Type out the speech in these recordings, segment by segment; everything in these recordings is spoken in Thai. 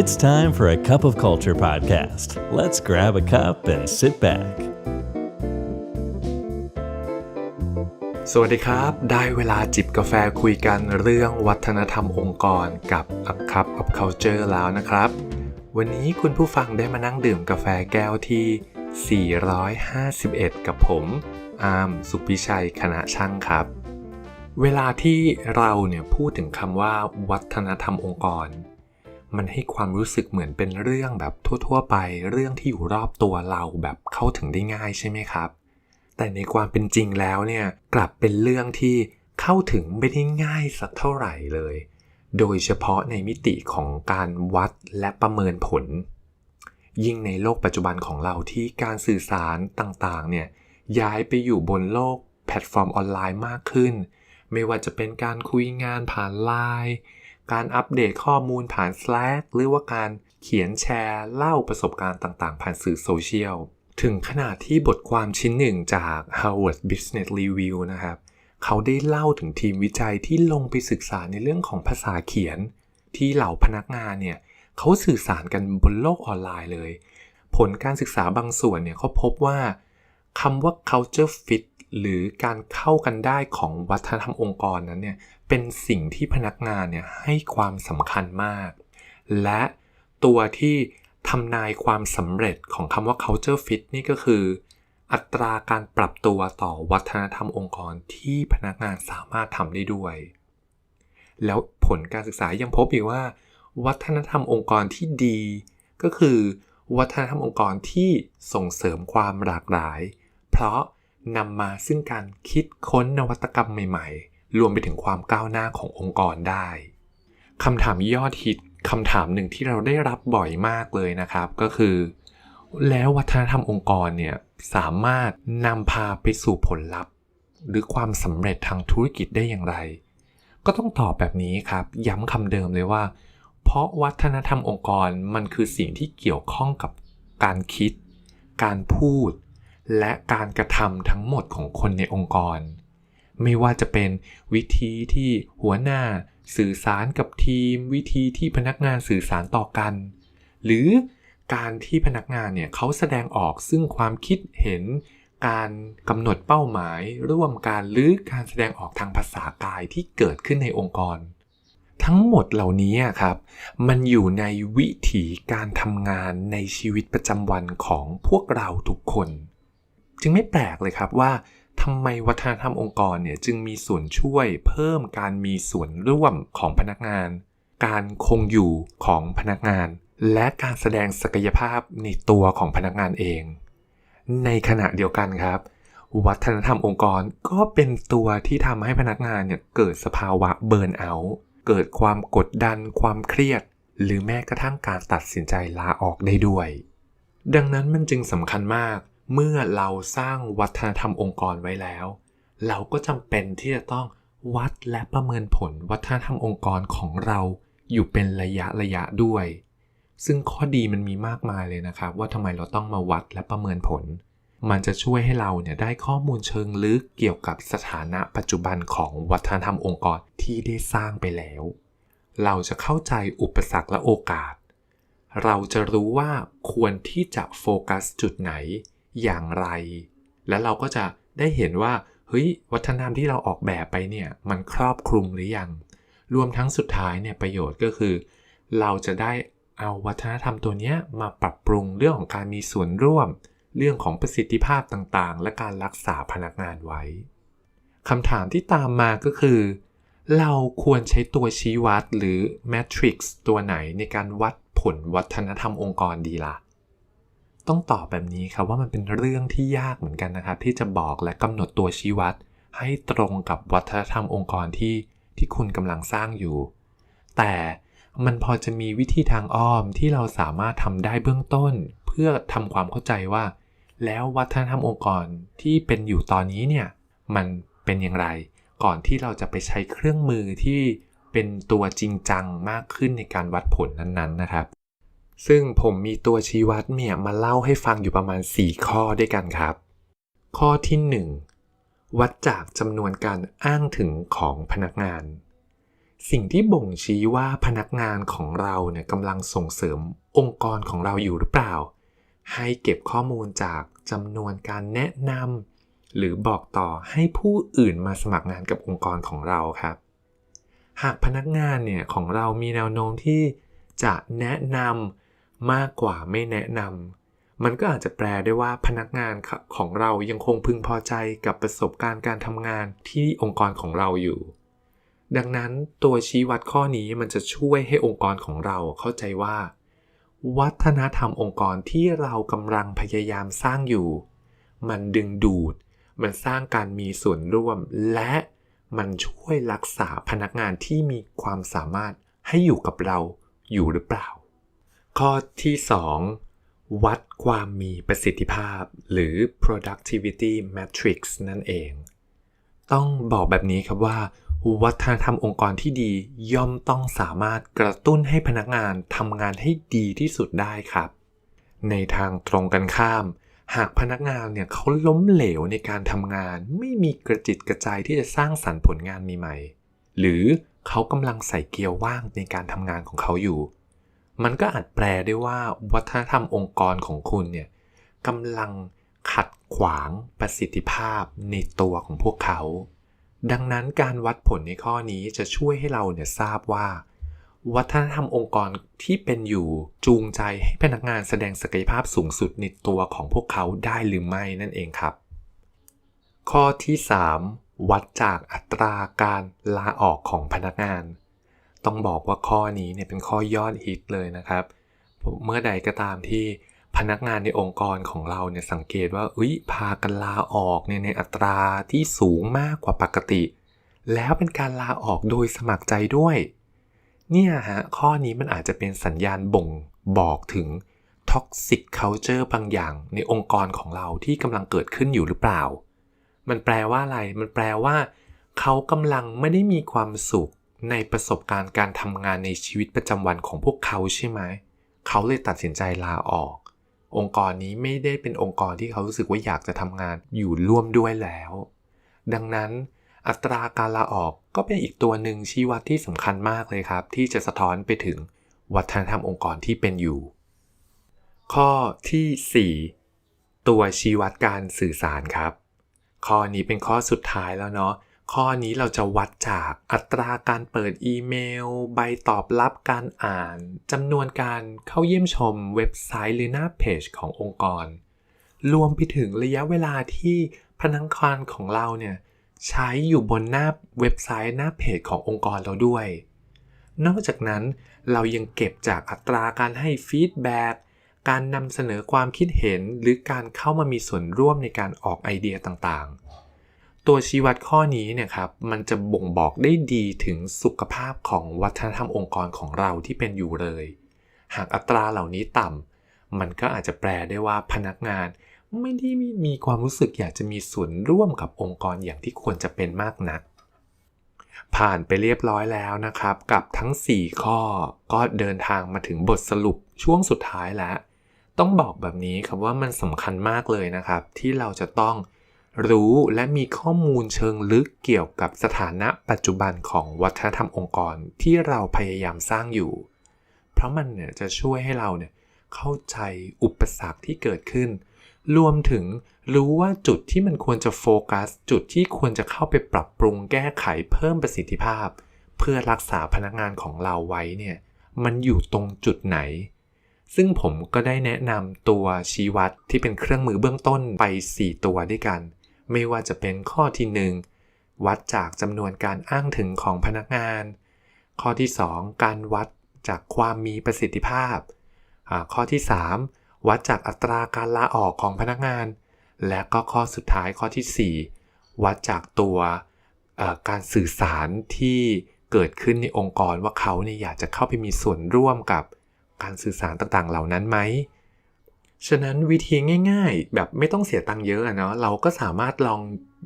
It's time for a cup of culture podcast. Let's grab a cup and sit back. สวัสดีครับ ได้เวลาจิบกาแฟคุยกันเรื่องวัฒนธรรมองค์กรกับ A Cup of Culture แล้วนะครับ วันนี้คุณผู้ฟังได้มานั่งดื่มกาแฟแก้วที่ 451 กับผม อาร์ม สุพิชัย คณะช่างครับ เวลาที่เราเนี่ยพูดถึงคำว่าวัฒนธรรมองค์กร มันให้ความรู้สึกเหมือนเป็นเรื่องแบบทั่ว ๆ ไป เรื่องที่อยู่รอบตัวเราแบบเข้าถึงได้ง่ายใช่ไหมครับ แต่ในความเป็นจริงแล้วเนี่ยกลับเป็นเรื่องที่เข้าถึงไม่ได้ง่ายสักเท่าไหร่เลย โดยเฉพาะในมิติของการวัดและประเมินผล ยิ่งในโลกปัจจุบันของเราที่การสื่อสารต่างๆเนี่ยย้ายไปอยู่บนโลกแพลตฟอร์มออนไลน์มากขึ้น ไม่ว่าจะเป็นการคุยงานผ่านไลน์ การอัปเดตข้อมูลผ่าน Slack หรือว่าการเขียนแชร์เล่าประสบการณ์ต่างๆ ผ่านสื่อโซเชียล ถึงขนาดที่บทความชิ้นหนึ่งจาก Harvard Business Review นะครับ เขาได้เล่าถึงทีมวิจัยที่ลงไปศึกษาในเรื่องของภาษาเขียน ที่เหล่าพนักงานเนี่ยเขาสื่อสารกันบนโลกออนไลน์เลย ผลการศึกษาบางส่วนเนี่ยเขาพบว่าคำว่า culture fit หรือการเข้ากันได้ของวัฒนธรรมองค์กรนั้นเนี่ยเป็นสิ่งที่พนักงานเนี่ยให้ความสำคัญมาก และตัวที่ทำนายความสำเร็จของคำว่า culture fit นี่ก็คือ อัตราการปรับตัวต่อวัฒนธรรมองค์กรที่พนักงานสามารถทำได้ด้วย แล้วผลการศึกษายังพบอีกว่า วัฒนธรรมองค์กรที่ดี ก็คือ วัฒนธรรมองค์กรที่ส่งเสริมความหลากหลาย เพราะ นำมาซึ่งการคิดค้นนวัตกรรมใหม่ๆ รวมไปถึงความก้าวหน้าขององค์กรได้คำถามยอดฮิตคำถามหนึ่งที่เราได้รับบ่อยมากเลยนะครับ ก็คือ แล้ววัฒนธรรมองค์กรเนี่ยสามารถนำพาไปสู่ผลลัพธ์ หรือความสำเร็จทางธุรกิจได้อย่างไร ก็ต้องตอบแบบนี้ครับ ย้ำคำเดิมเลยว่า เพราะวัฒนธรรมองค์กรมันคือสิ่งที่เกี่ยวข้องกับการคิด การพูด และการกระทำทั้งหมดของคนในองค์กร ไม่ว่าจะเป็นวิธีที่หัวหน้าสื่อสารกับทีม วิธีที่พนักงานสื่อสารต่อกัน หรือการที่พนักงานเนี่ยเขาแสดงออกซึ่งความคิดเห็น การกำหนดเป้าหมาย ร่วมกันหรือการแสดงออกทางภาษากายที่เกิดขึ้นในองค์กร ทั้งหมดเหล่านี้ครับ มันอยู่ในวิถีการทำงานในชีวิตประจำวันของพวกเราทุกคน จึงไม่แปลกเลยครับว่าทำไมวัฒนธรรมองค์กรเนี่ยจึงมีส่วนช่วยเพิ่มการมีส่วนร่วมของพนักงาน การคงอยู่ของพนักงาน และการแสดงศักยภาพในตัวของพนักงานเอง ในขณะเดียวกันครับ วัฒนธรรมองค์กรก็เป็นตัวที่ทำให้พนักงานเนี่ยเกิดสภาวะเบิร์นเอาท์เกิดความกดดันความเครียด หรือแม้กระทั่งการตัดสินใจลาออกได้ด้วย ดังนั้นมันจึงสำคัญมาก เมื่อเราสร้างวัฒนธรรมองค์กรไว้แล้ว เราก็จำเป็นที่จะต้องวัดและประเมินผลวัฒนธรรมองค์กรของเราอยู่เป็นระยะระยะด้วย ซึ่งข้อดีมันมีมากมายเลยนะครับ ว่าทำไมเราต้องมาวัดและประเมินผล มันจะช่วยให้เราเนี่ยได้ข้อมูลเชิงลึกเกี่ยวกับสถานะปัจจุบันของวัฒนธรรมองค์กรที่ได้สร้างไปแล้ว เราจะเข้าใจอุปสรรคและโอกาส เราจะรู้ว่าควรที่จะโฟกัสจุดไหน อย่างไร และเราก็จะได้เห็นว่าเฮ้ยวัฒนธรรมที่เราออกแบบไปเนี่ยมันครอบคลุมหรือยัง รวมทั้งสุดท้ายเนี่ยประโยชน์ก็คือ เราจะได้เอาวัฒนธรรมตัวนี้มาปรับปรุงเรื่องของการมีส่วนร่วม เรื่องของประสิทธิภาพต่างๆ และการรักษาพนักงานไว้คำถามที่ตามมาก็คือ เราควรใช้ตัวชี้วัดหรือแมทริกซ์ตัวไหนในการวัดผลวัฒนธรรมองค์กรดีละ่ะ ต้องตอบแบบนี้ครับว่ามันเป็นเรื่องที่ยากเหมือนกันนะครับ ที่จะบอกและกำหนดตัวชี้วัด ให้ตรงกับวัฒนธรรมองค์กรที่ที่คุณกำลังสร้างอยู่ แต่มันพอจะมีวิธีทางอ้อมที่เราสามารถทำได้เบื้องต้น เพื่อทำความเข้าใจว่า แล้ววัฒนธรรมองค์กรที่เป็นอยู่ตอนนี้เนี่ยมันเป็นอย่างไร ก่อนที่เราจะไปใช้เครื่องมือที่เป็นตัวจริงจังมากขึ้นในการวัดผลนั้นๆนะครับ ซึ่งผมมีตัวชี้วัดเนี่ยมาเล่าให้ฟังอยู่ประมาณ 4 ข้อด้วยกันครับ ข้อที่ 1 วัดจากจำนวนการอ้างถึงของพนักงาน สิ่งที่บ่งชี้ว่าพนักงานของเราเนี่ยกำลังส่งเสริมองค์กรของเราอยู่หรือเปล่า ให้เก็บข้อมูลจากจำนวนการแนะนำหรือบอกต่อให้ผู้อื่นมาสมัครงานกับองค์กรของเราครับ หากพนักงานเนี่ยของเรามีแนวโน้มที่จะแนะนำ มากกว่าไม่แนะนำมันก็อาจจะแปลได้ว่าพนักงานของเรายังคงพึงพอใจกับประสบการณ์การทำงานที่องค์กรของเราอยู่ ดังนั้นตัวชี้วัดข้อนี้มันจะช่วยให้องค์กรของเราเข้าใจว่า วัฒนธรรมองค์กรที่เรากำลังพยายามสร้างอยู่ มันดึงดูด มันสร้างการมีส่วนร่วมและมันช่วยรักษาพนักงานที่มีความสามารถให้อยู่กับเราอยู่หรือเปล่า ข้อที่ 2 วัดความมีประสิทธิภาพ หรือ productivity matrix นั่นเอง ต้องบอกแบบนี้ครับว่า วัฒนธรรมองค์กรที่ดีย่อมต้องสามารถกระตุ้นให้พนักงานทำงานให้ดีที่สุดได้ครับ ในทางตรงกันข้าม หากพนักงานเนี่ยเขาล้มเหลวในการทำงาน ไม่มีกระจิตกระใจที่จะสร้างสรรค์ผลงานใหม่ๆหรือเขากำลังใส่เกียร์ว่างในการทำงานของเขาอยู่ มันก็อาจแปลได้ว่าวัฒนธรรมองค์กรของคุณเนี่ยกำลังขัดขวางประสิทธิภาพในตัวของพวกเขา ดังนั้นการวัดผลในข้อนี้จะช่วยให้เราเนี่ยทราบว่า วัฒนธรรมองค์กรที่เป็นอยู่จูงใจให้พนักงานแสดงศักยภาพสูงสุดในตัวของพวกเขาได้หรือไม่นั่นเองครับ ข้อที่ 3 วัดจากอัตราการลาออกของพนักงาน ต้องบอกว่าข้อนี้เนี่ยเป็นข้อยอดฮิตเลยนะครับ เมื่อใดก็ตามที่พนักงานในองค์กรของเราเนี่ยสังเกตว่าอุ้ยพากันลาออกเนี่ยในอัตราที่สูงมากกว่าปกติ แล้วเป็นการลาออกโดยสมัครใจด้วย เนี่ยฮะข้อนี้มันอาจจะเป็นสัญญาณบ่งบอกถึง toxic culture บางอย่างในองค์กรของเราที่กำลังเกิดขึ้นอยู่หรือเปล่า มันแปลว่าอะไร มันแปลว่า เขากำลังไม่ได้มีความสุข ในประสบการณ์การทำงานในชีวิตประจำวันของพวกเขาใช่ไหม เขาเลยตัดสินใจลาออก องค์กรนี้ไม่ได้เป็นองค์กรที่เขารู้สึกว่าอยากจะทำงานอยู่ร่วมด้วยแล้ว ดังนั้นอัตราการลาออกก็เป็นอีกตัวหนึ่งชี้วัดที่สำคัญมากเลยครับ ที่จะสะท้อนไปถึงวัฒนธรรมองค์กรที่เป็นอยู่ ข้อที่ 4 ตัวชี้วัดการสื่อสารครับ ข้อนี้เป็นข้อสุดท้ายแล้วเนาะ ข้อนี้เราจะวัดจากอัตราการเปิดอีเมล ใบตอบรับการอ่านจำนวนการเข้าเยี่ยมชมเว็บไซต์หรือหน้าเพจขององค์กร รวมไปถึงระยะเวลาที่พนักงานของเราเนี่ยใช้อยู่บนหน้าเว็บไซต์หน้าเพจขององค์กรเราด้วย นอกจากนั้นเรายังเก็บจากอัตราการให้ฟีดแบ็กการนำเสนอความคิดเห็นหรือการเข้ามามีส่วนร่วมในการออกไอเดียต่างๆ ตัวชี้วัดข้อนี้เนี่ยครับมันจะบ่งบอกได้ดีถึงสุขภาพของวัฒนธรรมองค์กรของเราที่เป็นอยู่เลย หากอัตราเหล่านี้ต่ำมันก็อาจจะแปลได้ว่าพนักงานไม่ได้มีความรู้สึกอยากจะมีส่วนร่วมกับองค์กรอย่างที่ควรจะเป็นมากนัก ผ่านไปเรียบร้อยแล้วนะครับ กับทั้ง 4 ข้อก็เดินทางมาถึงบทสรุปช่วงสุดท้ายแล้ว ต้องบอกแบบนี้ครับว่ามันสำคัญมากเลยนะครับ ที่เราจะต้อง รู้และมีข้อมูลเชิงลึกเกี่ยวกับสถานะปัจจุบันของวัฒนธรรมองค์กรที่เราพยายามสร้างอยู่ เพราะมันเนี่ยจะช่วยให้เราเนี่ยเข้าใจอุปสรรคที่เกิดขึ้น รวมถึงรู้ว่าจุดที่มันควรจะโฟกัส จุดที่ควรจะเข้าไปปรับปรุงแก้ไขเพิ่มประสิทธิภาพ เพื่อรักษาพนักงานของเราไว้เนี่ยมันอยู่ตรงจุดไหน ซึ่งผมก็ได้แนะนำตัวชี้วัดที่เป็นเครื่องมือเบื้องต้นไป 4 ตัวด้วยกัน ไม่ว่าจะเป็นข้อที่ 1 วัดจากจำนวนการอ้างถึงของพนักงาน ข้อที่ 2 การวัดจากความมีประสิทธิภาพ ข้อที่ 3 วัดจากอัตราการลาออกของพนักงาน และก็ข้อสุดท้ายข้อที่ 4 วัดจากตัวการสื่อสารที่เกิดขึ้นในองค์กรว่าเขาเนี่ยอยากจะเข้าไปมีส่วนร่วมกับการสื่อสารต่างๆ เหล่านั้นไหม ฉะนั้นวิธีง่ายๆ แบบไม่ต้องเสียตังค์เยอะเนาะเราก็สามารถลอง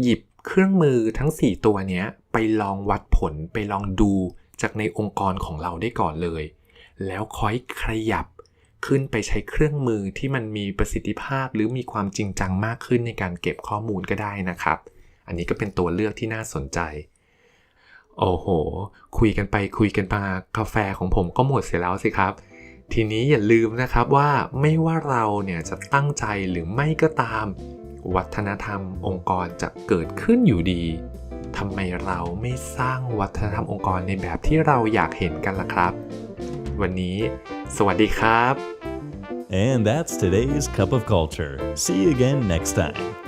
หยิบเครื่องมือทั้ง 4 ตัวนี้ไปลองวัดผลไปลองดูจากในองค์กรของเราได้ก่อนเลย แล้วค่อยขยับขึ้นไปใช้เครื่องมือที่มันมีประสิทธิภาพหรือมีความจริงจังมากขึ้นในการเก็บข้อมูลก็ได้นะครับ อันนี้ก็เป็นตัวเลือกที่น่าสนใจโโอ้โห คุยกันไปคุยกันมากาแฟของผมก็หมดเสียแล้วสิครับ ทีนี้อย่าลืมนะครับว่าไม่ว่าเราเนี่ยจะตั้งใจหรือไม่ก็ตาม วัฒนธรรมองค์กรจะเกิดขึ้นอยู่ดีทำไมเราไม่สร้างวัฒนธรรมองค์กรในแบบที่เราอยากเห็นกันล่ะครับ วันนี้ สวัสดีครับ And that's today's Cup of Culture. See you again next time.